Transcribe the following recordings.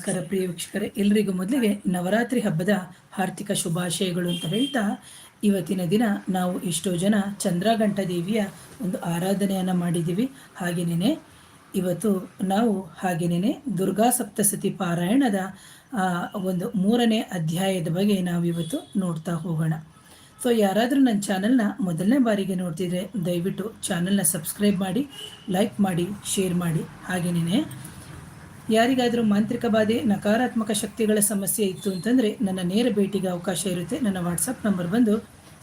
ನಮಸ್ಕಾರ ಪ್ರಿಯ ವೀಕ್ಷಕರೇ, ಎಲ್ರಿಗೂ ಮೊದಲಿಗೆ ನವರಾತ್ರಿ ಹಬ್ಬದ ಆರ್ಥಿಕ ಶುಭಾಶಯಗಳು ಅಂತ ಹೇಳ್ತಾ ಇವತ್ತಿನ ದಿನ ನಾವು ಎಷ್ಟೋ ಜನ ಚಂದ್ರಘಂಟ ದೇವಿಯ ಒಂದು ಆರಾಧನೆಯನ್ನು ಮಾಡಿದ್ದೀವಿ. ಹಾಗೆಯೇ ಇವತ್ತು ನಾವು ಹಾಗೆಯೇ ದುರ್ಗಾ ಸಪ್ತಸತಿ ಪಾರಾಯಣದ ಒಂದು ಮೂರನೇ ಅಧ್ಯಾಯದ ಬಗ್ಗೆ ನಾವು ಇವತ್ತು ನೋಡ್ತಾ ಹೋಗೋಣ. ಸೊ ಯಾರಾದರೂ ನನ್ನ ಚಾನಲ್ನ ಮೊದಲನೇ ಬಾರಿಗೆ ನೋಡ್ತಿದ್ರೆ ದಯವಿಟ್ಟು ಚಾನಲ್ನ ಸಬ್ಸ್ಕ್ರೈಬ್ ಮಾಡಿ, ಲೈಕ್ ಮಾಡಿ, ಶೇರ್ ಮಾಡಿ. ಹಾಗೆಯೇ ಯಾರಿಗಾದರೂ ಮಾಂತ್ರಿಕ ಬಾಧೆ, ನಕಾರಾತ್ಮಕ ಶಕ್ತಿಗಳ ಸಮಸ್ಯೆ ಇತ್ತು ಅಂತಂದರೆ ನನ್ನ ನೇರ ಭೇಟಿಗೆ ಅವಕಾಶ ಇರುತ್ತೆ. ನನ್ನ ವಾಟ್ಸಪ್ ನಂಬರ್ ಬಂದು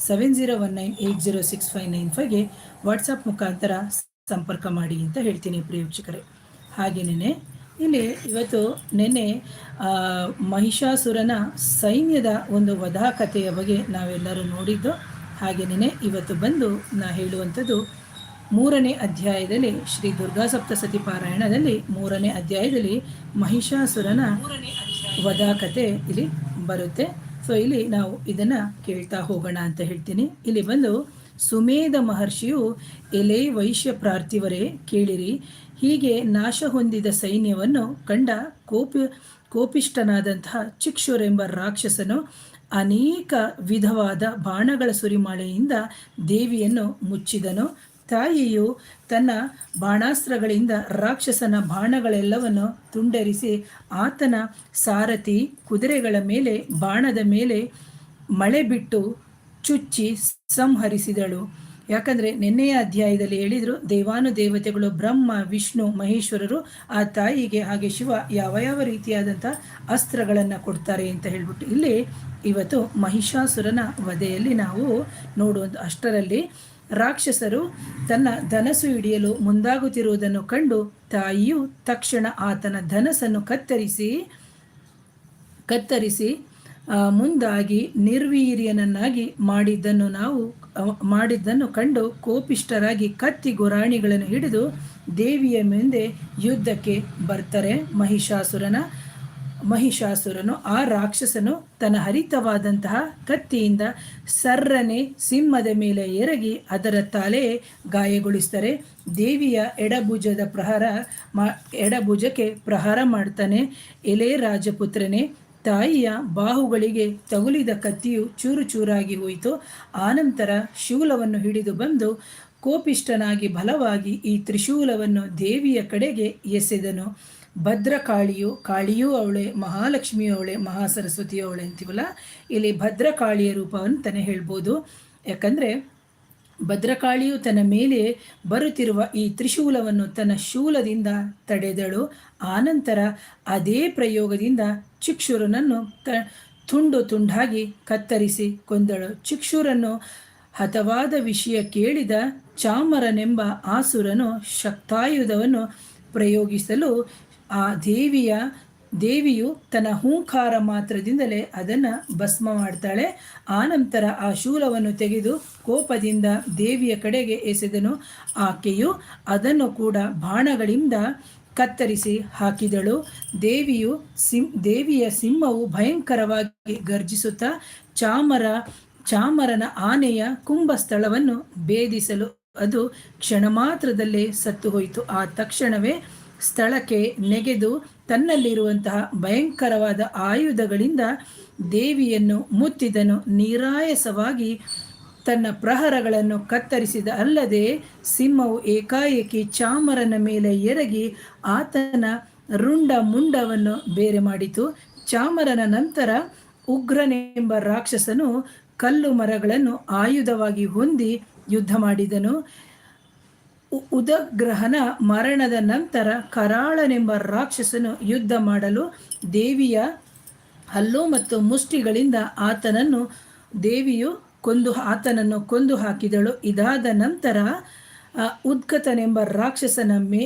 seven zero one nine eight zero six five nine ಫೈವ್ಗೆ WhatsApp ಮುಖಾಂತರ ಸಂಪರ್ಕ ಮಾಡಿ ಅಂತ ಹೇಳ್ತೀನಿ ಪ್ರಿಯ ಹಾಗೆ ಹಾಗೆಯೇ ಇಲ್ಲಿ ಇವತ್ತು ನಿನ್ನೆ ಮಹಿಷಾಸುರನ ಸೈನ್ಯದ ಒಂದು ವಧಾ ಕಥೆಯ ಬಗ್ಗೆ ನಾವೆಲ್ಲರೂ ನೋಡಿದ್ದು. ಹಾಗೆಯೇ ಇವತ್ತು ಬಂದು ನಾ ಹೇಳುವಂಥದ್ದು ಮೂರನೇ ಅಧ್ಯಾಯದಲ್ಲಿ ಶ್ರೀ ದುರ್ಗಾ ಸಪ್ತಸತಿ ಪಾರಾಯಣದಲ್ಲಿ ಮೂರನೇ ಅಧ್ಯಾಯದಲ್ಲಿ ಮಹಿಷಾಸುರನ ವದಾಕತೆ ಇಲ್ಲಿ ಬರುತ್ತೆ. ಸೊ ಇಲ್ಲಿ ನಾವು ಇದನ್ನ ಕೇಳ್ತಾ ಹೋಗೋಣ ಅಂತ ಹೇಳ್ತೀನಿ. ಇಲ್ಲಿ ಬಂದು ಸುಮೇಧ ಮಹರ್ಷಿಯು ಎಲೆ ವೈಶ್ಯ ಪ್ರಾರ್ಥಿವರೇ ಕೇಳಿರಿ. ಹೀಗೆ ನಾಶ ಹೊಂದಿದ ಸೈನ್ಯವನ್ನು ಕಂಡ ಕೋಪಿ ಕೋಪಿಷ್ಟನಾದಂತಹ ಚಿಕ್ಷುರೆಂಬ ರಾಕ್ಷಸನು ಅನೇಕ ವಿಧವಾದ ಬಾಣಗಳ ಸುರಿಮಾಳೆಯಿಂದ ದೇವಿಯನ್ನು ಮುಚ್ಚಿದನು. ತಾಯಿಯು ತನ್ನ ಬಾಣಾಸ್ತ್ರಗಳಿಂದ ರಾಕ್ಷಸನ ಬಾಣಗಳೆಲ್ಲವನ್ನು ತುಂಡರಿಸಿ ಆತನ ಸಾರಥಿ ಕುದುರೆಗಳ ಮೇಲೆ, ಬಾಣದ ಮೇಲೆ ಮಳೆ ಬಿಟ್ಟು ಚುಚ್ಚಿ ಸಂಹರಿಸಿದಳು. ಯಾಕಂದರೆ ನಿನ್ನೆಯ ಅಧ್ಯಾಯದಲ್ಲಿ ಹೇಳಿದರು ದೇವಾನು ದೇವತೆಗಳು ಬ್ರಹ್ಮ, ವಿಷ್ಣು, ಮಹೇಶ್ವರರು ಆ ತಾಯಿಗೆ ಹಾಗೆ ಶಿವ ಯಾವ ಯಾವ ರೀತಿಯಾದಂಥ ಅಸ್ತ್ರಗಳನ್ನು ಕೊಡ್ತಾರೆ ಅಂತ ಹೇಳ್ಬಿಟ್ಟು ಇಲ್ಲಿ ಇವತ್ತು ಮಹಿಷಾಸುರನ ವಧೆಯಲ್ಲಿ ನಾವು ನೋಡುವಂಥ ಅಷ್ಟರಲ್ಲಿ ರಾಕ್ಷಸರು ತನ್ನ ಧನಸು ಹಿಡಿಯಲು ಮುಂದಾಗುತ್ತಿರುವುದನ್ನು ಕಂಡು ತಾಯಿಯು ತಕ್ಷಣ ಆತನ ಧನಸನ್ನು ಕತ್ತರಿಸಿ ಕತ್ತರಿಸಿ ಮುಂದಾಗಿ ನಿರ್ವೀರ್ಯನನ್ನಾಗಿ ಮಾಡಿದ್ದನ್ನು ನಾವು ಮಾಡಿದ್ದನ್ನು ಕಂಡು ಕೋಪಿಷ್ಟರಾಗಿ ಕತ್ತಿ ಗುರಾಣಿಗಳನ್ನು ಹಿಡಿದು ದೇವಿಯ ಮುಂದೆ ಯುದ್ಧಕ್ಕೆ ಬರ್ತಾರೆ ಮಹಿಷಾಸುರನ ಮಹಿಷಾಸುರನು, ಆ ರಾಕ್ಷಸನು ತನ್ನ ಹರಿತವಾದಂತಹ ಕತ್ತಿಯಿಂದ ಸರ್ರನೆ ಸಿಂಹದ ಮೇಲೆ ಎರಗಿ ಅದರ ತಲೆ ಗಾಯಗೊಳಿಸ್ತಾರೆ ದೇವಿಯ ಎಡಭುಜದ ಪ್ರಹಾರ ಮಾ, ಎಡಭುಜಕ್ಕೆ ಪ್ರಹಾರ ಮಾಡ್ತಾನೆ. ಎಲೆ ರಾಜಪುತ್ರನೇ, ತಾಯಿಯ ಬಾಹುಗಳಿಗೆ ತಗುಲಿದ ಕತ್ತಿಯು ಚೂರು ಚೂರಾಗಿ ಹೋಯಿತು. ಆನಂತರ ಶೂಲವನ್ನು ಹಿಡಿದು ಬಂದು ಕೋಪಿಷ್ಟನಾಗಿ ಬಲವಾಗಿ ಈ ತ್ರಿಶೂಲವನ್ನು ದೇವಿಯ ಕಡೆಗೆ ಎಸೆದನು. ಭದ್ರಕಾಳಿಯು, ಕಾಳಿಯೂ ಅವಳೆ, ಮಹಾಲಕ್ಷ್ಮಿಯು ಅವಳೆ ಮಹಾ ಮಹಾಸರಸ್ವತಿಯು ಅವಳೆ ಅಂತೀವಲ್ಲ? ಇಲ್ಲಿ ಭದ್ರಕಾಳಿಯ ರೂಪವನ್ನು ತಾನೇ ಹೇಳ್ಬೋದು. ಯಾಕಂದರೆ ಭದ್ರಕಾಳಿಯು ತನ್ನ ಮೇಲೆ ಬರುತ್ತಿರುವ ಈ ತ್ರಿಶೂಲವನ್ನು ತನ್ನ ಶೂಲದಿಂದ ತಡೆದಳು. ಆನಂತರ ಅದೇ ಪ್ರಯೋಗದಿಂದ ಚಿಕ್ಷುರನನ್ನು ಕ ತುಂಡು ತುಂಡಾಗಿ ಕತ್ತರಿಸಿ ಕೊಂದಳು. ಚಿಕ್ಷುರನ್ನು ಹತವಾದ ವಿಷಯ ಕೇಳಿದ ಚಾಮರನೆಂಬ ಆಸುರನು ಶಕ್ತಾಯುಧವನ್ನು ಪ್ರಯೋಗಿಸಲು ಆ ದೇವಿಯ, ದೇವಿಯು ತನ್ನ ಹೂಂಕಾರ ಮಾತ್ರದಿಂದಲೇ ಅದನ್ನು ಭಸ್ಮ ಮಾಡ್ತಾಳೆ. ಆನಂತರ ಆ ಶೂಲವನ್ನು ತೆಗೆದು ಕೋಪದಿಂದ ದೇವಿಯ ಕಡೆಗೆ ಎಸೆದನು. ಆಕೆಯು ಅದನ್ನು ಕೂಡ ಬಾಣಗಳಿಂದ ಕತ್ತರಿಸಿ ಹಾಕಿದಳು. ದೇವಿಯು ಸಿಂ, ದೇವಿಯ ಸಿಂಹವು ಭಯಂಕರವಾಗಿ ಗರ್ಜಿಸುತ್ತಾ ಚಾಮರ, ಚಾಮರನ ಆನೆಯ ಕುಂಭಸ್ಥಳವನ್ನು ಭೇದಿಸಲು ಅದು ಕ್ಷಣ ಮಾತ್ರದಲ್ಲೇ ಸತ್ತು ಹೋಯಿತು. ಆ ತಕ್ಷಣವೇ ಸ್ಥಳಕ್ಕೆ ನೆಗೆದು ತನ್ನಲ್ಲಿರುವಂತಹ ಭಯಂಕರವಾದ ಆಯುಧಗಳಿಂದ ದೇವಿಯನ್ನು ಮುತ್ತಿದನು. ನಿರಾಯಸವಾಗಿ ತನ್ನ ಪ್ರಹರಗಳನ್ನು ಕತ್ತರಿಸಿದ ಅಲ್ಲದೆ ಸಿಂಹವು ಏಕಾಏಕಿ ಚಾಮರನ ಮೇಲೆ ಎರಗಿ ಆತನ ರುಂಡ ಮುಂಡವನ್ನು ಬೇರೆ ಮಾಡಿತು. ಚಾಮರನ ನಂತರ ಉಗ್ರನೆಂಬ ರಾಕ್ಷಸನು ಕಲ್ಲು ಮರಗಳನ್ನು ಆಯುಧವಾಗಿ ಹೊಂದಿ ಯುದ್ಧ ಮಾಡಿದನು. ಉದಗ್ರಹನ ಮರಣದ ನಂತರ ಕರಾಳನೆಂಬ ರಾಕ್ಷಸನು ಯುದ್ಧ ಮಾಡಲು ದೇವಿಯ ಹಲ್ಲು ಮತ್ತು ಮುಷ್ಟಿಗಳಿಂದ ಆತನನ್ನು ದೇವಿಯು ಕೊಂದು ಆತನನ್ನು ಕೊಂದು ಹಾಕಿದಳು. ಇದಾದ ನಂತರ ಉದ್ಗತನೆಂಬ ರಾಕ್ಷಸನ ಮೇ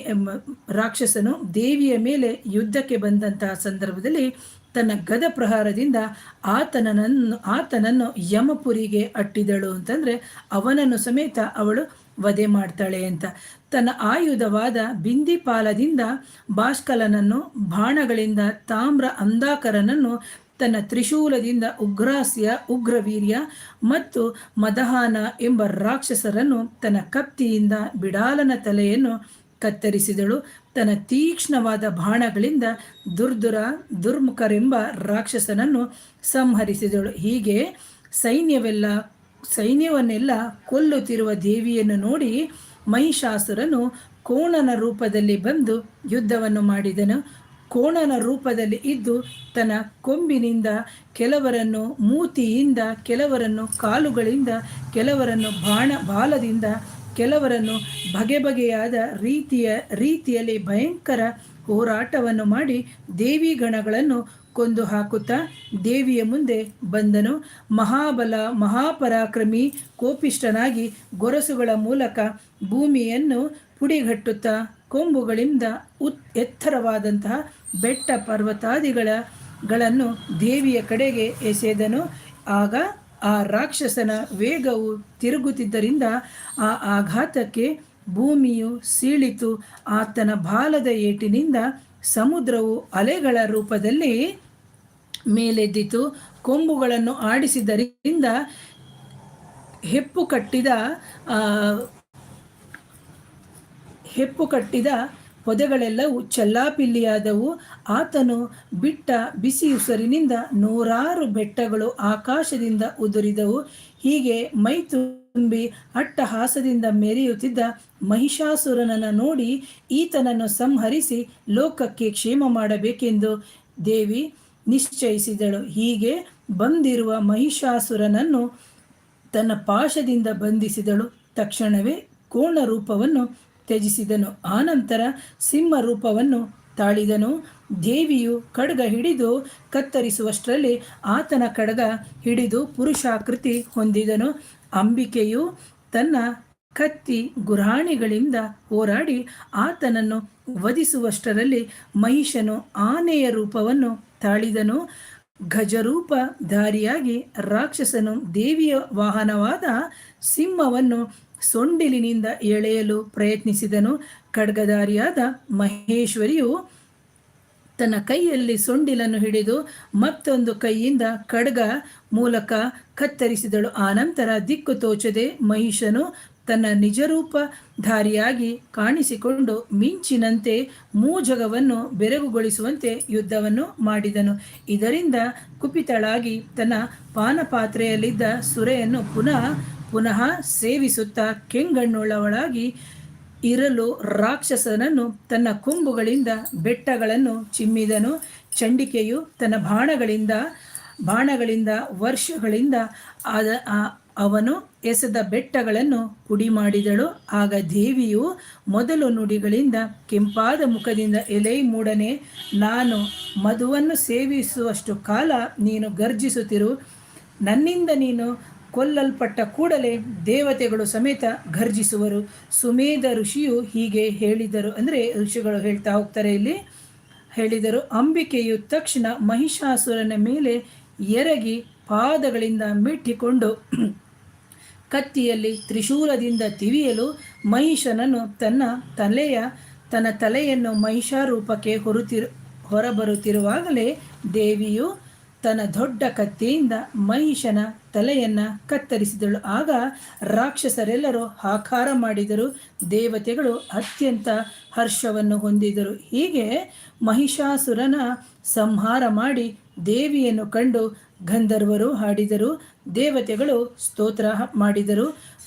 ರಾಕ್ಷಸನು ದೇವಿಯ ಮೇಲೆ ಯುದ್ಧಕ್ಕೆ ಬಂದಂತಹ ಸಂದರ್ಭದಲ್ಲಿ ತನ್ನ ಗದ ಪ್ರಹಾರದಿಂದ ಆತನನ್ನು ಆತನನ್ನು ಯಮಪುರಿಗೆ ಅಟ್ಟಿದಳು ಅಂತಂದರೆ ಅವನನ್ನು ಸಮೇತ ಅವಳು ವಧೆ ಮಾಡ್ತಾಳೆ ಅಂತ. ತನ್ನ ಆಯುಧವಾದ ಬಿಂದಿಪಾಲದಿಂದ ಭಾಷ್ಕಲನನ್ನು ಬಾಣಗಳಿಂದ ತಾಮ್ರ ಅಂದಾಕರನನ್ನು, ತನ್ನ ತ್ರಿಶೂಲದಿಂದ ಉಗ್ರಾಸ್ಯ, ಉಗ್ರವೀರ್ಯ ಮತ್ತು ಮದಹಾನ ಎಂಬ ರಾಕ್ಷಸರನ್ನು ತನ್ನ ಕತ್ತಿಯಿಂದ ಬಿಡಾಲನ ತಲೆಯನ್ನು ಕತ್ತರಿಸಿದಳು. ತನ್ನ ತೀಕ್ಷ್ಣವಾದ ಬಾಣಗಳಿಂದ ದುರ್ದುರ ದುರ್ಮುಖರೆಂಬ ರಾಕ್ಷಸನನ್ನು ಸಂಹರಿಸಿದಳು. ಹೀಗೆ ಸೈನ್ಯವೆಲ್ಲ ಸೈನ್ಯವನ್ನೆಲ್ಲ ಕೊಲ್ಲುತ್ತಿರುವ ದೇವಿಯನ್ನು ನೋಡಿ ಮಹಿಷಾಸುರನು ಕೋಣನ ರೂಪದಲ್ಲಿ ಬಂದು ಯುದ್ಧವನ್ನು ಮಾಡಿದನು. ಕೋಣನ ರೂಪದಲ್ಲಿ ಇದ್ದು ತನ್ನ ಕೊಂಬಿನಿಂದ ಕೆಲವರನ್ನು ಮೂತಿಯಿಂದ, ಕೆಲವರನ್ನು ಕಾಲುಗಳಿಂದ, ಕೆಲವರನ್ನು ಬಾಣ, ಬಾಲದಿಂದ, ಕೆಲವರನ್ನು ಬಗೆ ಬಗೆಯಾದ ರೀತಿಯ, ರೀತಿಯಲ್ಲಿ ಭಯಂಕರ ಹೋರಾಟವನ್ನು ಮಾಡಿ ದೇವಿ ಗಣಗಳನ್ನು ಕೊಂದು ಹಾಕುತ್ತಾ ದೇವಿಯ ಮುಂದೆ ಬಂದನು. ಮಹಾಬಲ, ಮಹಾಪರಾಕ್ರಮಿ ಕೋಪಿಷ್ಟನಾಗಿ ಗೊರಸುಗಳ ಮೂಲಕ ಭೂಮಿಯನ್ನು ಪುಡಿಗಟ್ಟುತ್ತಾ ಕೊಂಬುಗಳಿಂದ ಉತ್ ಎತ್ತರವಾದಂತಹ ಬೆಟ್ಟ ಪರ್ವತಾದಿಗಳ ಗಳನ್ನು ದೇವಿಯ ಕಡೆಗೆ ಎಸೆದನು. ಆಗ ಆ ರಾಕ್ಷಸನ ವೇಗವು ತಿರುಗುತ್ತಿದ್ದರಿಂದ ಆ ಆಘಾತಕ್ಕೆ ಭೂಮಿಯು ಸೀಳಿತು. ಆತನ ಬಾಲದ ಏಟಿನಿಂದ ಸಮುದ್ರವು ಅಲೆಗಳ ರೂಪದಲ್ಲಿ ಮೇಲೆದ್ದಿತು. ಕೊಂಬುಗಳನ್ನು ಆಡಿಸಿದ್ದರಿಂದ ಹೆಪ್ಪು ಕಟ್ಟಿದ ಹೆಪ್ಪು ಕಟ್ಟಿದ ಪೊದೆಗಳೆಲ್ಲವೂ ಚಲ್ಲಾಪಿಲ್ಲಿಯಾದವು. ಆತನು ಬಿಟ್ಟ ಬಿಸಿ ಉಸರಿನಿಂದ ನೂರಾರು ಬೆಟ್ಟಗಳು ಆಕಾಶದಿಂದ ಉದುರಿದವು. ಹೀಗೆ ಮೈ ತುಂಬಿ ಅಟ್ಟಹಾಸದಿಂದ ಮೆರೆಯುತ್ತಿದ್ದ ಮಹಿಷಾಸುರನನ್ನು ನೋಡಿ ಈತನನ್ನು ಸಂಹರಿಸಿ ಲೋಕಕ್ಕೆ ಕ್ಷೇಮ ಮಾಡಬೇಕೆಂದು ದೇವಿ ನಿಶ್ಚಯಿಸಿದಳು. ಹೀಗೆ ಬಂದಿರುವ ಮಹಿಷಾಸುರನನ್ನು ತನ್ನ ಪಾಶದಿಂದ ಬಂಧಿಸಿದಳು. ತಕ್ಷಣವೇ ಕೋಣ ರೂಪವನ್ನು ತ್ಯಜಿಸಿದನು. ಆನಂತರ ಸಿಂಹ ರೂಪವನ್ನು ತಾಳಿದನು. ದೇವಿಯು ಖಡ್ಗ ಹಿಡಿದು ಕತ್ತರಿಸುವಷ್ಟರಲ್ಲಿ ಆತನ ಖಡ್ಗ ಹಿಡಿದು ಪುರುಷಾಕೃತಿ ಹೊಂದಿದನು. ಅಂಬಿಕೆಯು ತನ್ನ ಕತ್ತಿ ಗುರಾಣಿಗಳಿಂದ ಹೋರಾಡಿ ಆತನನ್ನು ವಧಿಸುವಷ್ಟರಲ್ಲಿ ಮಹಿಷನು ಆನೆಯ ರೂಪವನ್ನು ತಾಳಿದನು. ಗಜರೂಪಧಾರಿಯಾಗಿ ರಾಕ್ಷಸನು ದೇವಿಯ ವಾಹನವಾದ ಸಿಂಹವನ್ನು ಸೊಂಡಿಲಿನಿಂದ ಎಳೆಯಲು ಪ್ರಯತ್ನಿಸಿದನು. ಖಡ್ಗಧಾರಿಯಾದ ಮಹೇಶ್ವರಿಯು ತನ್ನ ಕೈಯಲ್ಲಿ ಸೊಂಡಿಲನ್ನು ಹಿಡಿದು ಮತ್ತೊಂದು ಕೈಯಿಂದ ಖಡ್ಗ ಮೂಲಕ ಕತ್ತರಿಸಿದಳು. ಆನಂತರ ದಿಕ್ಕು ತೋಚದೆ ಮಹಿಷನು ತನ್ನ ನಿಜರೂಪಧಾರಿಯಾಗಿ ಕಾಣಿಸಿಕೊಂಡು ಮಿಂಚಿನಂತೆ ಮೂಜಗವನ್ನು ಬೆರಗುಗೊಳಿಸುವಂತೆ ಯುದ್ಧವನ್ನು ಮಾಡಿದನು. ಇದರಿಂದ ಕುಪಿತಳಾಗಿ ತನ್ನ ಪಾನಪಾತ್ರೆಯಲ್ಲಿದ್ದ ಸುರೆಯನ್ನು ಪುನಃ ಪುನಃ ಸೇವಿಸುತ್ತಾ ಕೆಂಗಣ್ಣುಳ್ಳವಳಾಗಿ ಇರಲು ರಾಕ್ಷಸನನ್ನು ತನ್ನ ಕೊಂಬುಗಳಿಂದ ಬೆಟ್ಟಗಳನ್ನು ಚಿಮ್ಮಿದನು. ಚಂಡಿಕೆಯು ತನ್ನ ಬಾಣಗಳಿಂದ ಬಾಣಗಳಿಂದ, ವರ್ಷಗಳಿಂದ ಆದ ಅವನು ಎಸೆದ ಬೆಟ್ಟಗಳನ್ನು ಪುಡಿ ಮಾಡಿದಳು ಆಗ ದೇವಿಯು ಮೊದಲು ನುಡಿಗಳಿಂದ ಕೆಂಪಾದ ಮುಖದಿಂದ ಎಲೆ ಮೂಡನೆ, ನಾನು ಮಧುವನ್ನು ಸೇವಿಸುವಷ್ಟು ಕಾಲ ನೀನು ಗರ್ಜಿಸುತ್ತಿರು. ನನ್ನಿಂದ ನೀನು ಕೊಲ್ಲಲ್ಪಟ್ಟ ಕೂಡಲೇ ದೇವತೆಗಳು ಸಮೇತ ಘರ್ಜಿಸುವರು. ಸುಮೇಧ ಋಷಿಯು ಹೀಗೆ ಹೇಳಿದರು. ಅಂದರೆ ಋಷಿಗಳು ಹೇಳ್ತಾ ಹೋಗ್ತಾರೆ ಇಲ್ಲಿ. ಹೇಳಿದರು, ಅಂಬಿಕೆಯು ತಕ್ಷಣ ಮಹಿಷಾಸುರನ ಮೇಲೆ ಎರಗಿ ಪಾದಗಳಿಂದ ಮೆಟ್ಟಿಕೊಂಡು ಕತ್ತಿಯಲ್ಲಿ ತ್ರಿಶೂಲದಿಂದ ತಿವಿಯಲು ಮಹಿಷನನ್ನು ತನ್ನ ತಲೆಯ, ತನ್ನ ತಲೆಯನ್ನು ಮಹಿಷಾರೂಪಕ್ಕೆ ಹೊರತಿರು, ಹೊರಬರುತ್ತಿರುವಾಗಲೇ ದೇವಿಯು ತನ್ನ ದೊಡ್ಡ ಕತ್ತಿಯಿಂದ ಮಹಿಷನ ತಲೆಯನ್ನ ಕತ್ತರಿಸಿದಳು. ಆಗ ರಾಕ್ಷಸರೆಲ್ಲರೂ ಹಾಕಾರ ಮಾಡಿದರು. ದೇವತೆಗಳು ಅತ್ಯಂತ ಹರ್ಷವನ್ನು ಹೊಂದಿದರು. ಹೀಗೆ ಮಹಿಷಾಸುರನ ಸಂಹಾರ ಮಾಡಿ ದೇವಿಯನ್ನು ಕಂಡು ಗಂಧರ್ವರು ಹಾಡಿದರು, ದೇವತೆಗಳು ಸ್ತೋತ್ರ ಮಾಡಿದರು,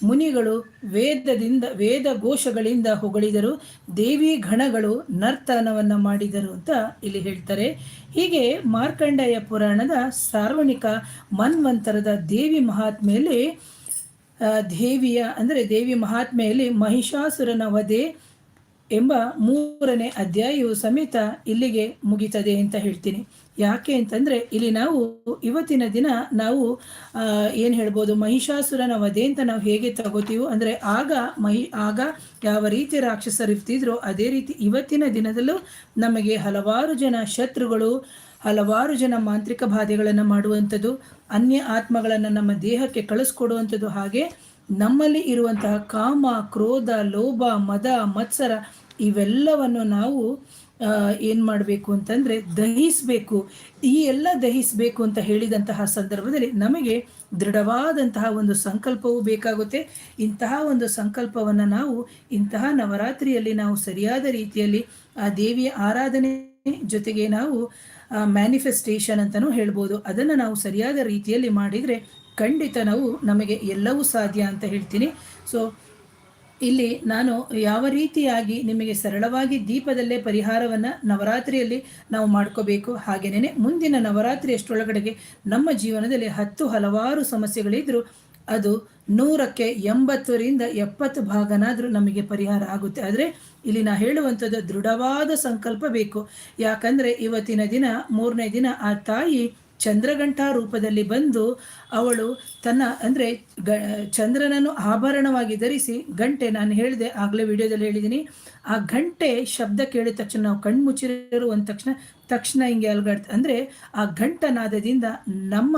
ಮುನಿಗಳು ವೇದದಿಂದ ವೇದ ಘೋಷಗಳಿಂದ ಹೊಗಳಿದರು, ದೇವಿ ಗಣಗಳು ನರ್ತನವನ್ನು ಮಾಡಿದರು ಅಂತ ಇಲ್ಲಿ ಹೇಳ್ತಾರೆ. ಹೀಗೆ ಮಾರ್ಕಂಡೇಯ ಪುರಾಣದ ಸಾರ್ವನಿಕ ಮನ್ವಂತರದ ದೇವಿ ಮಹಾತ್ಮೆಯಲ್ಲಿ ದೇವಿಯ, ಅಂದರೆ ದೇವಿ ಮಹಾತ್ಮೆಯಲ್ಲಿ ಮಹಿಷಾಸುರನ ವಧೆ ಎಂಬ ಮೂರನೇ ಅಧ್ಯಾಯವು ಸಮೇತ ಇಲ್ಲಿಗೆ ಮುಗಿತದೆ ಅಂತ ಹೇಳ್ತೀನಿ. ಯಾಕೆ ಅಂತಂದರೆ ಇಲ್ಲಿ ನಾವು ಇವತ್ತಿನ ದಿನ ನಾವು ಏನು ಹೇಳ್ಬೋದು, ಮಹಿಷಾಸುರನ ವಧೆ ಅಂತ ನಾವು ಹೇಗೆ ತಗೋತೀವೋ, ಅಂದರೆ ಆಗ ಮಹಿ, ಆಗ ಯಾವ ರೀತಿ ರಾಕ್ಷಸರು ಇರ್ತಿದ್ರೋ ಅದೇ ರೀತಿ ಇವತ್ತಿನ ದಿನದಲ್ಲೂ ನಮಗೆ ಹಲವಾರು ಜನ ಶತ್ರುಗಳು, ಹಲವಾರು ಜನ ಮಾಂತ್ರಿಕ ಬಾಧೆಗಳನ್ನು ಮಾಡುವಂಥದ್ದು, ಅನ್ಯ ಆತ್ಮಗಳನ್ನು ನಮ್ಮ ದೇಹಕ್ಕೆ ಕಳಿಸ್ಕೊಡುವಂಥದ್ದು ಹಾಗೆ ನಮ್ಮಲ್ಲಿ ಇರುವಂತಹ ಕಾಮ, ಕ್ರೋಧ, ಲೋಭ, ಮದ, ಮತ್ಸರ ಇವೆಲ್ಲವನ್ನು ನಾವು ಏನು ಮಾಡಬೇಕು ಅಂತಂದರೆ ದಹಿಸಬೇಕು. ಈ ಎಲ್ಲ ದಹಿಸಬೇಕು ಅಂತ ಹೇಳಿದಂತಹ ಸಂದರ್ಭದಲ್ಲಿ ನಮಗೆ ದೃಢವಾದಂತಹ ಒಂದು ಸಂಕಲ್ಪವೂ ಬೇಕಾಗುತ್ತೆ. ಇಂತಹ ಒಂದು ಸಂಕಲ್ಪವನ್ನು ನಾವು ಇಂತಹ ನವರಾತ್ರಿಯಲ್ಲಿ ನಾವು ಸರಿಯಾದ ರೀತಿಯಲ್ಲಿ ಆ ದೇವಿಯ ಆರಾಧನೆ ಜೊತೆಗೆ ನಾವು ಮ್ಯಾನಿಫೆಸ್ಟೇಷನ್ ಅಂತಲೂ ಹೇಳ್ಬೋದು. ಅದನ್ನು ನಾವು ಸರಿಯಾದ ರೀತಿಯಲ್ಲಿ ಮಾಡಿದರೆ ಖಂಡಿತ ನಾವು ನಮಗೆ ಎಲ್ಲವೂ ಸಾಧ್ಯ ಅಂತ ಹೇಳ್ತೀನಿ. ಸೊ ಇಲ್ಲಿ ನಾನು ಯಾವ ರೀತಿಯಾಗಿ ನಿಮಗೆ ಸರಳವಾಗಿ ದೀಪದಲ್ಲೇ ಪರಿಹಾರವನ್ನು ನವರಾತ್ರಿಯಲ್ಲಿ ನಾವು ಮಾಡ್ಕೋಬೇಕು ಹಾಗೆಯೇ ಮುಂದಿನ ನವರಾತ್ರಿ ಅಷ್ಟರೊಳಗಡೆಗೆ ನಮ್ಮ ಜೀವನದಲ್ಲಿ ಹತ್ತು ಹಲವಾರು ಸಮಸ್ಯೆಗಳಿದ್ದರೂ ಅದು ನೂರಕ್ಕೆ ಎಂಬತ್ತರಿಂದ ಎಪ್ಪತ್ತು ಭಾಗನಾದರೂ ನಮಗೆ ಪರಿಹಾರ ಆಗುತ್ತೆ. ಆದರೆ ಇಲ್ಲಿ ನಾ ಹೇಳುವಂಥದ್ದು ದೃಢವಾದ ಸಂಕಲ್ಪ ಬೇಕು. ಯಾಕಂದರೆ ಇವತ್ತಿನ ದಿನ, ಮೂರನೇ ದಿನ ಆ ತಾಯಿ ಚಂದ್ರಗಂಟಾ ರೂಪದಲ್ಲಿ ಬಂದು ಅವಳು ತನ್ನ, ಅಂದರೆ ಗ, ಚಂದ್ರನನ್ನು ಆಭರಣವಾಗಿ ಧರಿಸಿ ಗಂಟೆ, ನಾನು ಹೇಳಿದೆ, ಆಗಲೇ ವಿಡಿಯೋದಲ್ಲಿ ಹೇಳಿದ್ದೀನಿ, ಆ ಗಂಟೆ ಶಬ್ದ ಕೇಳಿದ ತಕ್ಷಣ ನಾವು ಕಣ್ಮುಚ್ಚಿರು ಅಂದ ತಕ್ಷಣ ತಕ್ಷಣ ಹಿಂಗೆ ಅಲ್ಗಾಡ್ತ, ಅಂದರೆ ಆ ಗಂಟನಾದದಿಂದ ನಮ್ಮ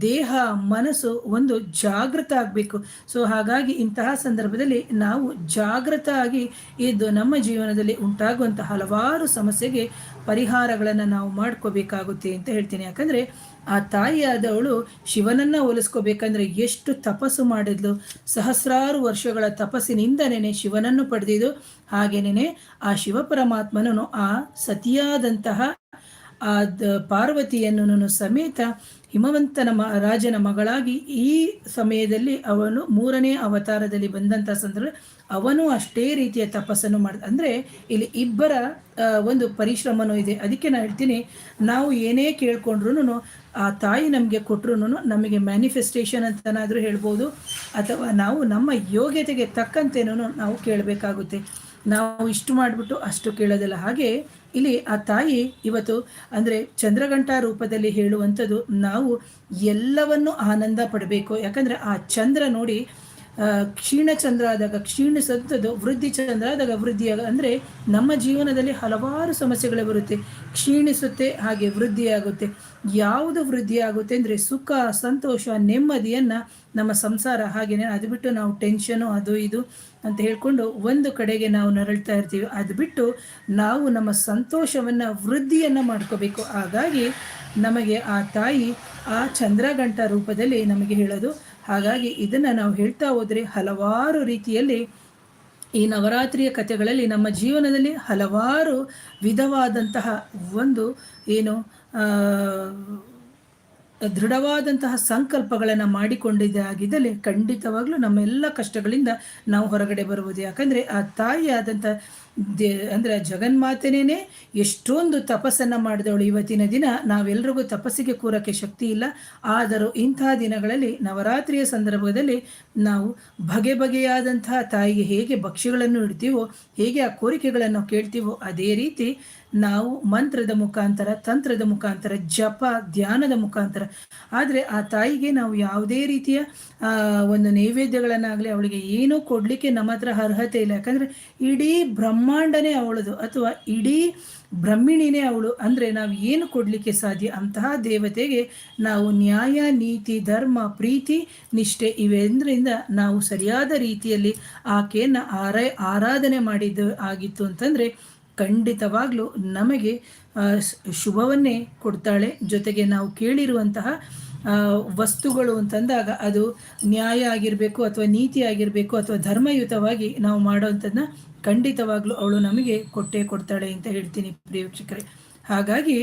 ದೇಹ, ಮನಸ್ಸು ಒಂದು ಜಾಗೃತ ಆಗಬೇಕು. ಸೊ ಹಾಗಾಗಿ ಇಂತಹ ಸಂದರ್ಭದಲ್ಲಿ ನಾವು ಜಾಗೃತ ಆಗಿ ಇದ್ದು ನಮ್ಮ ಜೀವನದಲ್ಲಿ ಉಂಟಾಗುವಂಥ ಹಲವಾರು ಸಮಸ್ಯೆಗೆ ಪರಿಹಾರಗಳನ್ನು ನಾವು ಮಾಡ್ಕೋಬೇಕಾಗುತ್ತೆ ಅಂತ ಹೇಳ್ತೀನಿ. ಯಾಕಂದರೆ ಆ ತಾಯಿಯಾದವಳು ಶಿವನನ್ನ ಹೋಲಿಸ್ಕೋಬೇಕಂದ್ರೆ ಎಷ್ಟು ತಪಸ್ಸು ಮಾಡಿದ್ಲು. ಸಹಸ್ರಾರು ವರ್ಷಗಳ ತಪಸ್ಸಿನಿಂದನೇ ಶಿವನನ್ನು ಪಡೆದಿದ್ದು. ಹಾಗೇನೆ ಆ ಶಿವ ಪರಮಾತ್ಮನನು ಆ ಸತಿಯಾದಂತಹ ಆ ಪಾರ್ವತಿಯನ್ನು ಸಮೇತ ಹಿಮವಂತನ ಮ, ರಾಜನ ಮಗಳಾಗಿ ಈ ಸಮಯದಲ್ಲಿ ಅವನು ಮೂರನೇ ಅವತಾರದಲ್ಲಿ ಬಂದಂಥ ಸಂದರ್ಭ ಅವನು ಅಷ್ಟೇ ರೀತಿಯ ತಪಸ್ಸನ್ನು ಮಾಡ ಅಂದರೆ ಇಲ್ಲಿ ಇಬ್ಬರ ಒಂದು ಪರಿಶ್ರಮನೂ ಇದೆ. ಅದಕ್ಕೆ ನಾನು ಹೇಳ್ತೀನಿ, ನಾವು ಏನೇ ಕೇಳ್ಕೊಂಡ್ರು ಆ ತಾಯಿ ನಮಗೆ ಕೊಟ್ಟರು ನಮಗೆ ಮ್ಯಾನಿಫೆಸ್ಟೇಷನ್ ಅಂತನಾದರೂ ಹೇಳ್ಬೋದು, ಅಥವಾ ನಾವು ನಮ್ಮ ಯೋಗ್ಯತೆಗೆ ತಕ್ಕಂತೆನೂ ನಾವು ಕೇಳಬೇಕಾಗುತ್ತೆ. ನಾವು ಇಷ್ಟು ಮಾಡಿಬಿಟ್ಟು ಅಷ್ಟು ಕೇಳೋದಿಲ್ಲ. ಹಾಗೆ ಇಲ್ಲಿ ಆ ತಾಯಿ ಇವತ್ತು ಅಂದರೆ ಚಂದ್ರಗಂಟಾ ರೂಪದಲ್ಲಿ ಹೇಳುವಂಥದ್ದು, ನಾವು ಎಲ್ಲವನ್ನು ಆನಂದ ಪಡಬೇಕು. ಯಾಕಂದರೆ ಆ ಚಂದ್ರ ನೋಡಿ ಕ್ಷೀಣ ಚಂದ್ರ ಆದಾಗ ಕ್ಷೀಣಿಸದ್ದು ವೃದ್ಧಿ ಚಂದ್ರ ಆದಾಗ ವೃದ್ಧಿಯಾಗ ಅಂದರೆ ನಮ್ಮ ಜೀವನದಲ್ಲಿ ಹಲವಾರು ಸಮಸ್ಯೆಗಳು ಬರುತ್ತೆ. ಕ್ಷೀಣಿಸುತ್ತೆ, ಹಾಗೆ ವೃದ್ಧಿಯಾಗುತ್ತೆ ಯಾವುದು ವೃದ್ಧಿಯಾಗುತ್ತೆ ಅಂದರೆ ಸುಖ, ಸಂತೋಷ, ನೆಮ್ಮದಿಯನ್ನು ನಮ್ಮ ಸಂಸಾರ ಹಾಗೆಯೇ ಅದು ಬಿಟ್ಟು ನಾವು ಟೆನ್ಷನು, ಅದು ಇದು ಅಂತ ಹೇಳ್ಕೊಂಡು ಒಂದು ಕಡೆಗೆ ನಾವು ನರಳ್ತಾ ಇರ್ತೀವಿ. ಅದು ಬಿಟ್ಟು ನಾವು ನಮ್ಮ ಸಂತೋಷವನ್ನು ವೃದ್ಧಿಯನ್ನು ಮಾಡ್ಕೋಬೇಕು. ಹಾಗಾಗಿ ನಮಗೆ ಆ ತಾಯಿ ಆ ಚಂದ್ರಗಂಟ ರೂಪದಲ್ಲಿ ನಮಗೆ ಹೇಳೋದು ಹಾಗಾಗಿ ಇದನ್ನು ನಾವು ಹೇಳ್ತಾ ಹೋದರೆ ಹಲವಾರು ರೀತಿಯಲ್ಲಿ ಈ ನವರಾತ್ರಿಯ ಕಥೆಗಳಲ್ಲಿ ನಮ್ಮ ಜೀವನದಲ್ಲಿ ಹಲವಾರು ವಿಧವಾದಂತಹ ಒಂದು ಏನು ದೃಢವಾದಂತಹ ಸಂಕಲ್ಪಗಳನ್ನು ಮಾಡಿಕೊಂಡಿದ್ದಾಗಿದ್ದಲ್ಲಿ ಖಂಡಿತವಾಗ್ಲೂ ನಮ್ಮೆಲ್ಲ ಕಷ್ಟಗಳಿಂದ ನಾವು ಹೊರಗಡೆ ಬರುವುದು. ಯಾಕಂದರೆ ಆ ತಾಯಿಯಾದಂಥ ದೇ, ಅಂದರೆ ಜಗನ್ಮಾತೆನೇ ಎಷ್ಟೊಂದು ತಪಸ್ಸನ್ನು ಮಾಡಿದವಳು. ಇವತ್ತಿನ ದಿನ ನಾವೆಲ್ಲರಿಗೂ ತಪಸ್ಸಿಗೆ ಕೂರಕ್ಕೆ ಶಕ್ತಿ ಇಲ್ಲ. ಆದರೂ ಇಂಥ ದಿನಗಳಲ್ಲಿ, ನವರಾತ್ರಿಯ ಸಂದರ್ಭದಲ್ಲಿ ನಾವು ಬಗೆ ಬಗೆಯಾದಂತಹ ತಾಯಿಗೆ ಹೇಗೆ ಭಕ್ಷ್ಯಗಳನ್ನು ಇಡ್ತೀವೋ, ಹೇಗೆ ಆ ಕೋರಿಕೆಗಳನ್ನು ಕೇಳ್ತೀವೋ, ಅದೇ ರೀತಿ ನಾವು ಮಂತ್ರದ ಮುಖಾಂತರ, ತಂತ್ರದ ಮುಖಾಂತರ, ಜಪ, ಧ್ಯಾನದ ಮುಖಾಂತರ. ಆದರೆ ಆ ತಾಯಿಗೆ ನಾವು ಯಾವುದೇ ರೀತಿಯ ಒಂದು ನೈವೇದ್ಯಗಳನ್ನಾಗಲಿ ಅವಳಿಗೆ ಏನೂ ಕೊಡಲಿಕ್ಕೆ ನಮ್ಮ ಹತ್ರ ಅರ್ಹತೆ ಇಲ್ಲ. ಯಾಕಂದರೆ ಇಡೀ ಬ್ರಹ್ಮಾಂಡನೇ ಅವಳದು, ಅಥವಾ ಇಡೀ ಬ್ರಹ್ಮಿಣಿನೇ ಅವಳು. ಅಂದರೆ ನಾವು ಏನು ಕೊಡಲಿಕ್ಕೆ ಸಾಧ್ಯ? ಅಂತಹ ದೇವತೆಗೆ ನಾವು ನ್ಯಾಯ, ನೀತಿ, ಧರ್ಮ, ಪ್ರೀತಿ, ನಿಷ್ಠೆ ಇವೆಂದ್ರಿಂದ ನಾವು ಸರಿಯಾದ ರೀತಿಯಲ್ಲಿ ಆಕೆಯನ್ನು ಆರೈ, ಆರಾಧನೆ ಮಾಡಿದ್ದು ಆಗಿತ್ತು ಅಂತಂದರೆ ಖಂಡಿತವಾಗ್ಲೂ ನಮಗೆ ಶುಭವನ್ನೇ ಕೊಡ್ತಾಳೆ. ಜೊತೆಗೆ ನಾವು ಕೇಳಿರುವಂತಹ ವಸ್ತುಗಳು ಅಂತಂದಾಗ ಅದು ನ್ಯಾಯ ಆಗಿರಬೇಕು ಅಥವಾ ನೀತಿ ಆಗಿರಬೇಕು ಅಥವಾ ಧರ್ಮಯುತವಾಗಿ ನಾವು ಮಾಡೋವಂಥದ್ದನ್ನ ಖಂಡಿತವಾಗ್ಲೂ ಅವಳು ನಮಗೆ ಕೊಟ್ಟೇ ಕೊಡ್ತಾಳೆ ಅಂತ ಹೇಳ್ತೀನಿ ಪ್ರಿಯ ಹಾಗಾಗಿ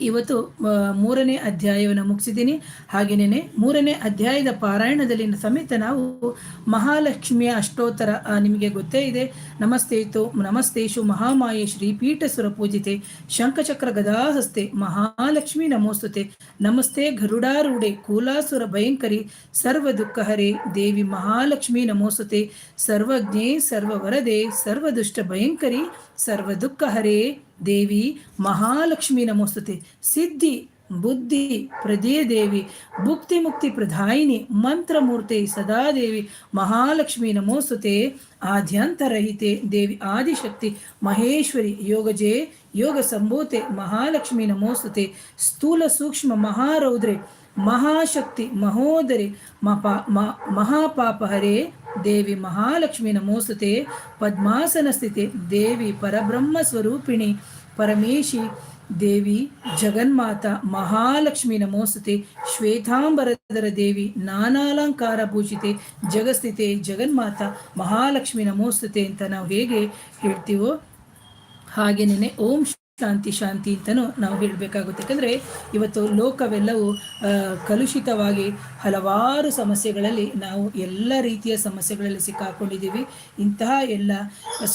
ಇವತ್ತು ಮೂರನೇ ಅಧ್ಯಾಯವನ್ನು ಮುಗಿಸಿದ್ದೀನಿ. ಹಾಗೆಯೇ ಮೂರನೇ ಅಧ್ಯಾಯದ ಪಾರಾಯಣದಲ್ಲಿ ಸಮೇತ ನಾವು ಮಹಾಲಕ್ಷ್ಮಿಯ ಅಷ್ಟೋತ್ತರ ನಿಮಗೆ ಗೊತ್ತೇ ಇದೆ. ನಮಸ್ತೇತು ನಮಸ್ತೇಶು ಮಹಾಮಾಯೆ ಶ್ರೀಪೀಠ ಸುರ ಪೂಜಿತೆ. ಶಂಖಚಕ್ರ ಗದಾಹಸ್ತೆ, ಮಹಾಲಕ್ಷ್ಮಿ ನಮೋಸ್ತುತೆ. ನಮಸ್ತೆ ಗರುಡಾರೂಢೆ, ಕೂಲಾಸುರ ಭಯಂಕರಿ, ಸರ್ವ ದುಃಖಹರೆ ದೇವಿ ಮಹಾಲಕ್ಷ್ಮಿ ನಮೋಸ್ತುತೆ. ಸರ್ವಜ್ಞೆ, ಸರ್ವವರದೆ, ಸರ್ವದುಷ್ಟ ಭಯಂಕರಿ, ಸರ್ವ ದುಃಖಹರೆ ದೇವಿ ಮಹಾಲಕ್ಷ್ಮಿ ನಮೋಸ್ತುತೆ. ಸಿದ್ಧಿ, ಬುದ್ಧಿ ಪ್ರದೇ ದೇವಿ, ಭುಕ್ತಿ ಮುಕ್ತಿ ಪ್ರಧಾಯಿನಿ, ಮಂತ್ರಮೂರ್ತಿ ಸದಾದೇವಿ ಮಹಾಲಕ್ಷ್ಮಿ ನಮೋಸ್ತುತೆ ಆದ್ಯಂತರಹಿತೆ ದೇವಿ ಆದಿಶಕ್ತಿ, ಮಹೇಶ್ವರಿ ಯೋಗಜೆ, ಯೋಗ ಸಂಭೂತೆ, ಮಹಾಲಕ್ಷ್ಮಿ ನಮೋಸ್ತುತೆ, ಸ್ಥೂಲ ಸೂಕ್ಷ್ಮ ಮಹಾರೌದ್ರೆ, ಮಹಾಶಕ್ತಿ ಮಹೋದರಿ, ಮಪಾ ಮಹಾಪಾಪಹರೇ ದೇವಿ ಮಹಾಲಕ್ಷ್ಮಿ ನಮೋಸ್ತುತೆ ಪದ್ಮಾಸನ ಸ್ಥಿತಿ ದೇವಿ ಪರಬ್ರಹ್ಮ ಸ್ವರೂಪಿಣಿ ಪರಮೇಶಿ, ದೇವಿ ಜಗನ್ಮಾತ, ಮಹಾಲಕ್ಷ್ಮಿ ನಮೋಸ್ತುತೆ ಶ್ವೇತಾಂಬರದರ ದೇವಿ, ನಾನಾಲಂಕಾರ ಪೂಜಿತೆ, ಜಗಸ್ಥಿತೆ, ಜಗನ್ಮಾತ, ಮಹಾಲಕ್ಷ್ಮಿ ನಮೋಸ್ತುತೆ ಅಂತ ನಾವು ಹೇಗೆ ಹೇಳ್ತೀವೋ ಹಾಗೇನೆ ಓಂ ಶಾಂತಿ ಶಾಂತಿ ಅಂತಲೂ ನಾವು ಹೇಳಬೇಕಾಗುತ್ತೆ. ಯಾಕಂದರೆ ಇವತ್ತು ಲೋಕವೆಲ್ಲವೂ ಕಲುಷಿತವಾಗಿ ಹಲವಾರು ಸಮಸ್ಯೆಗಳಲ್ಲಿ ನಾವು ಎಲ್ಲ ರೀತಿಯ ಸಮಸ್ಯೆಗಳಲ್ಲಿ ಸಿಕ್ಕಾಕೊಂಡಿದ್ದೀವಿ. ಇಂತಹ ಎಲ್ಲ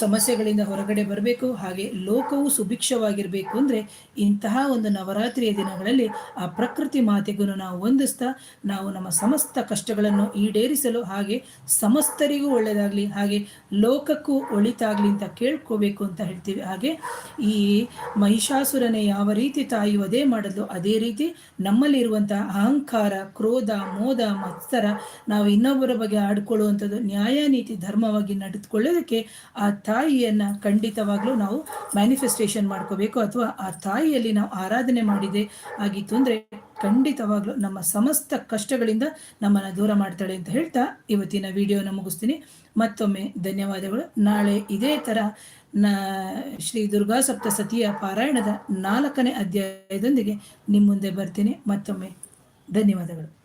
ಸಮಸ್ಯೆಗಳಿಂದ ಹೊರಗಡೆ ಬರಬೇಕು, ಹಾಗೆ ಲೋಕವು ಸುಭಿಕ್ಷವಾಗಿರಬೇಕು ಅಂದರೆ ಇಂತಹ ಒಂದು ನವರಾತ್ರಿಯ ದಿನಗಳಲ್ಲಿ ಆ ಪ್ರಕೃತಿ ಮಾತೆಗೂ ನಾವು ಹೊಂದಿಸ್ತಾ ನಾವು ನಮ್ಮ ಸಮಸ್ತ ಕಷ್ಟಗಳನ್ನು ಈಡೇರಿಸಲು, ಹಾಗೆ ಸಮಸ್ತರಿಗೂ ಒಳ್ಳೆಯದಾಗಲಿ, ಹಾಗೆ ಲೋಕಕ್ಕೂ ಒಳಿತಾಗಲಿ ಅಂತ ಕೇಳ್ಕೋಬೇಕು ಅಂತ ಹೇಳ್ತೀವಿ. ಹಾಗೆ ಈ ಮಹಿಷಾಸುರನೇ, ಯಾವ ರೀತಿ ತಾಯಿ ವಧೆ ಮಾಡಲು ಅದೇ ರೀತಿ ನಮ್ಮಲ್ಲಿರುವಂತಹ ಅಹಂಕಾರ, ಕ್ರೋಧ, ಮೋದ, ಮತ್ಸರ ನಾವು ಇನ್ನೊಬ್ಬರ ಬಗ್ಗೆ ಆಡ್ಕೊಳ್ಳುವಂಥದ್ದು ನ್ಯಾಯ, ನೀತಿ, ಧರ್ಮವಾಗಿ ನಡೆದುಕೊಳ್ಳೋದಕ್ಕೆ ಆ ತಾಯಿಯನ್ನು ಖಂಡಿತವಾಗ್ಲೂ ನಾವು ಮ್ಯಾನಿಫೆಸ್ಟೇಷನ್ ಮಾಡ್ಕೋಬೇಕು ಅಥವಾ ಆ ತಾಯಿಯಲ್ಲಿ ನಾವು ಆರಾಧನೆ ಮಾಡಿದೆ ಆಗಿತ್ತು ಅಂದರೆ ಖಂಡಿತವಾಗ್ಲೂ ನಮ್ಮ ಸಮಸ್ತ ಕಷ್ಟಗಳಿಂದ ನಮ್ಮನ್ನು ದೂರ ಮಾಡ್ತಾಳೆ ಅಂತ ಹೇಳ್ತಾ ಇವತ್ತಿನ ವಿಡಿಯೋನ ಮುಗಿಸ್ತೀನಿ. ಮತ್ತೊಮ್ಮೆ ಧನ್ಯವಾದಗಳು. ನಾಳೆ ಇದೇ ಥರ ನ ಶ್ರೀ ದುರ್ಗಾ ಸಪ್ತಸತಿಯ ಪಾರಾಯಣದ ನಾಲ್ಕನೇ ಅಧ್ಯಾಯದೊಂದಿಗೆ ನಿಮ್ಮ ಮುಂದೆ ಬರ್ತೀನಿ. ಮತ್ತೊಮ್ಮೆ ಧನ್ಯವಾದಗಳು.